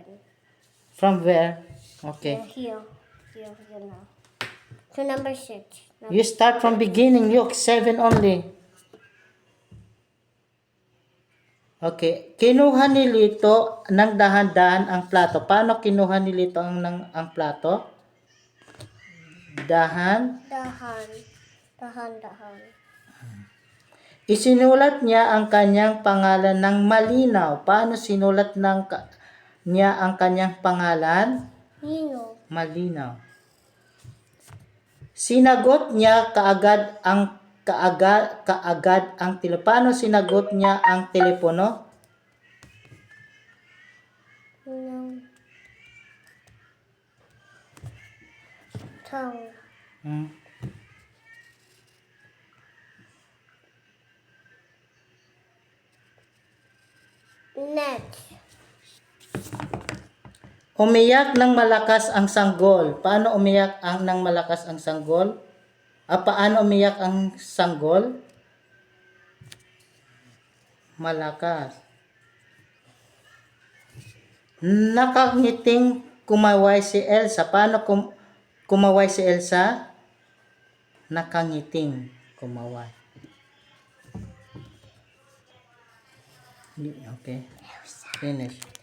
seven. From where? Okay. Here, here, here now. So number six. Now, You start from beginning. Look, seven only. Okay. Kinuha ni Lito ng dahan-dahan ang plato. Paano kinuha ni Lito ang, ng, ang plato? Dahan. dahan, dahan, dahan. Isinulat niya ang kanyang pangalan ng malinaw. Paano sinulat ng niya ang kanyang pangalan? Nino, Malinaw. Sinagot niya kaagad ang kaagad kaagad ang telepono. Paano sinagot niya ang telepono? Nino, tongue, Hmm. net, Umiyak ng malakas ang sanggol. Paano umiyak ang ng malakas ang sanggol? Ah, paano umiyak ang sanggol? Malakas. Nakangiting kumaway si Elsa. Paano kum kumaway si Elsa? Nakangiting kumaway. Okay. Finish.